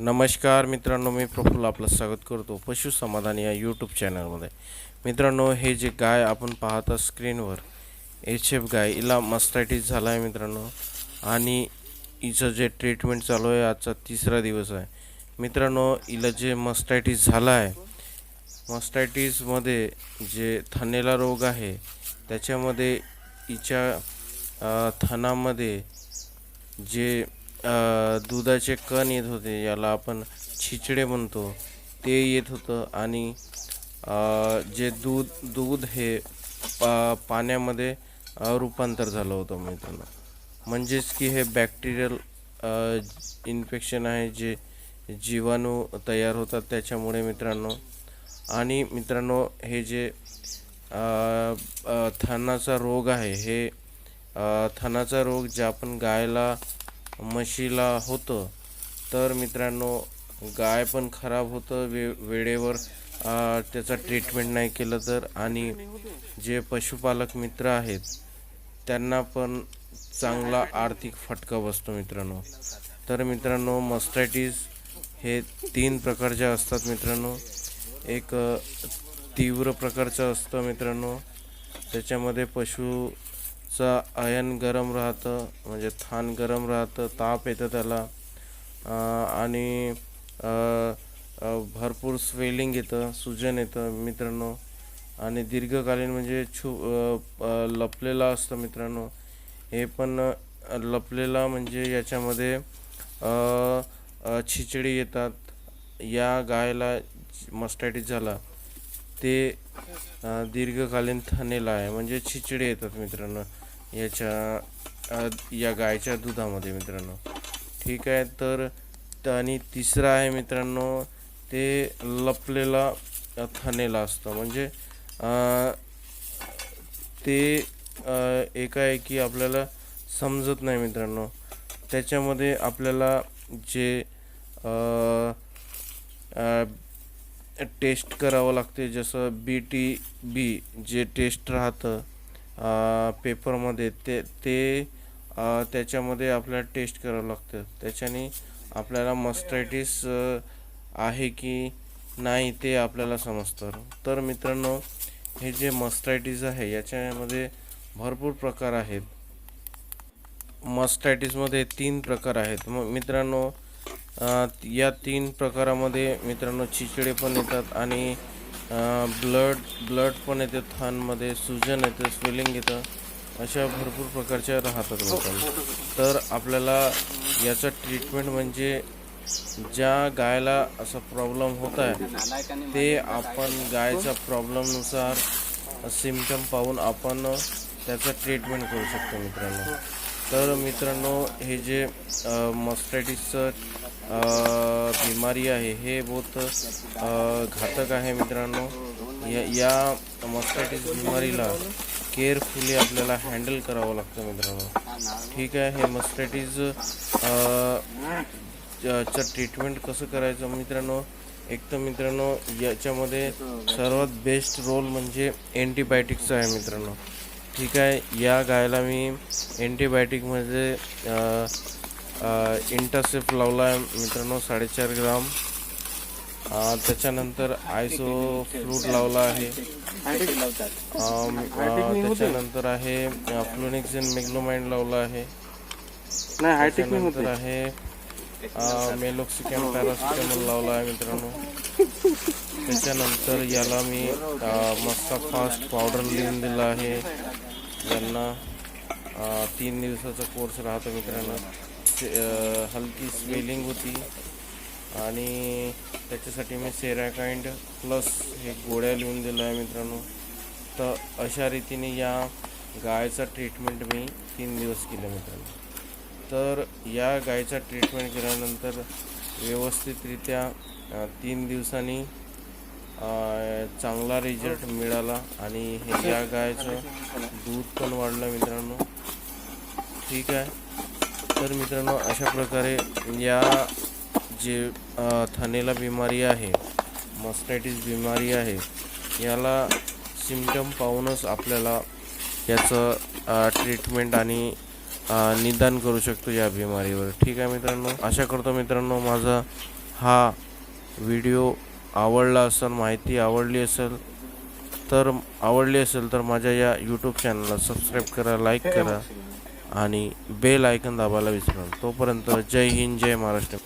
नमस्कार मित्रांनो मी प्रफुल्ल आपलं स्वागत करतो पशु समाधान या यूट्यूब चॅनलमध्ये मित्रांनो हे जे गाय आपण पाहता स्क्रीनवर एच एफ गाय हिला मस्टायटीस झाला आहे मित्रांनो. आणि हिचं जे ट्रीटमेंट चालू आहे आजचा तिसरा दिवस आहे. मित्रांनो हिला जे मस्टायटीस झाला आहे मस्टायटीसमध्ये जे थनेला रोग आहे त्याच्यामध्ये हिच्या थनामध्ये जे दुधाचे कण येत होते याला आपण छिचडे म्हणतो ते येत होतं आणि जे दूध दूध हे पा पाण्यामध्ये रूपांतर झालं होतं मित्रांनो. म्हणजेच की हे बॅक्टेरियल इन्फेक्शन आहे जे जीवाणू तयार होतात त्याच्यामुळे मित्रांनो. आणि मित्रांनो हे जे थानाचा रोग आहे हे थनाचा रोग जे आपण गायला म्हशीला होतं तर मित्रांनो गाय पण खराब होतं वे वेळेवर. त्याचा ट्रीटमेंट नाही केलं तर. आणि जे पशुपालक मित्र आहेत त्यांना पण चांगला आर्थिक फटका बसतो मित्रांनो. तर मित्रांनो मस्टॅटिस हे तीन प्रकारचे असतात मित्रांनो. एक तीव्र प्रकारचं असतं मित्रांनो. त्याच्यामध्ये पशु चा अयन गरम राहतं म्हणजे थान गरम राहतं ताप येतं त्याला. आणि भरपूर स्वेलिंग येतं सुजन येतं मित्रांनो. आणि दीर्घकालीन म्हणजे छू लपलेला असतं मित्रांनो. हे पण लपलेला म्हणजे याच्यामध्ये छिचडी येतात. या गायला मस्टॅटिस झाला. ते दीर्घकालीन थनेला आहे. म्हणजे छिचडे येतात मित्रांनो. याच्या या गायच्या दुधामध्ये मित्रांनो. ठीक आहे तर आणि तिसरं आहे मित्रांनो ते लपलेला थानेला थनेला असतं. म्हणजे ते एकाएकी आपल्याला समजत नाही मित्रांनो. त्याच्यामध्ये आपल्याला जे टेस्ट करावं लागते. जसं बी टी बी जे टेस्ट राहतं पेपरमध्ये ते ते त्याच्यामध्ये आपल्याला टेस्ट करावं लागतं. त्याच्याने आपल्याला मस्टायटिस आहे की नाही ते आपल्याला समजतं. तर मित्रांनो हे जे मस्टायटिस आहे याच्यामध्ये भरपूर प्रकार आहेत. मस्टायटिसमध्ये तीन प्रकार आहेत. मग मित्रांनो या तीन प्रकारामध्ये मित्रांनो चिचडे पण येतात आणि ब्लड ब्लड पण येते थानमध्ये सुजन येतं स्वेलिंग येतं. अशा भरपूर प्रकारच्या राहतात मित्रांनो. तर आपल्याला याचं ट्रीटमेंट म्हणजे ज्या गायला असा प्रॉब्लेम होत आहे ते आपण गायच्या प्रॉब्लेमनुसार सिमटम पाहून आपण त्याचं ट्रीटमेंट करू शकतो मित्रांनो. तर मित्रांनो हे जे मस्टॅटिसचं बिमारी आहे हे बहुत घातक आहे मित्रांनो. या या मस्टॅटिस बिमारीला केअरफुली आपल्याला हँडल करावं लागतं मित्रांनो. ठीक आहे हे मस्टॅटिस चं ट्रीटमेंट कसं करायचं मित्रांनो? एक तर मित्रांनो याच्यामध्ये सर्वात बेस्ट रोल म्हणजे अँटीबायोटिकचा आहे मित्रांनो. ठीक आहे. या गायला मी अँटीबायोटिकमध्ये इंटासेफ लावला आहे मित्रांनो साडेचार ग्राम. त्याच्यानंतर आयसो फ्लूट लावला आहे. त्याच्यानंतर आहे फ्लोनिक्झिन मेग्लोमाइंड लावला आहे. त्याच्यानंतर आहे मेलोक्सिकॅम पॅरासिटामॉल लावला आहे मित्रांनो. त्याच्यानंतर याला मी मस्ता फास्ट पावडर लिहून दिला आहे. ज्यांना तीन दिवसाचा कोर्स राहतो मित्रांनो. से- हलकी स्वेलिंग होती. आणि त्याच्यासाठी मी सेराकाइंड प्लस हे गोळ्या लिहून दिलं आहे मित्रांनो. तर अशा रीतीने या गायचा ट्रीटमेंट मी तीन दिवस केलं मित्रांनो. तर या गायचा ट्रीटमेंट केल्यानंतर व्यवस्थितरित्या तीन दिवसांनी चांगला रिझल्ट मिळाला आणि हे या गायचं दूध पण वाढलं मित्रांनो. ठीक आहे. तर मित्रांनो अशा प्रकारे या जे थनेला बिमारी आहे मस्टॅटिस बिमारी आहे याला सिमटम पाहूनच आपल्याला याचं ट्रीटमेंट आणि निदान करू शकतो या बिमारीवर. ठीक आहे मित्रांनो? आशा करतो मित्रांनो माझा हा व्हिडिओ आवडला असेल माहिती आवडली असेल तर आवडली असेल तर माझ्या या यूट्यूब चॅनलला सबस्क्राईब करा लाईक करा आणि बेल आयकन दाबायला विसरा तोपर्यंत जय हिंद जय महाराष्ट्र.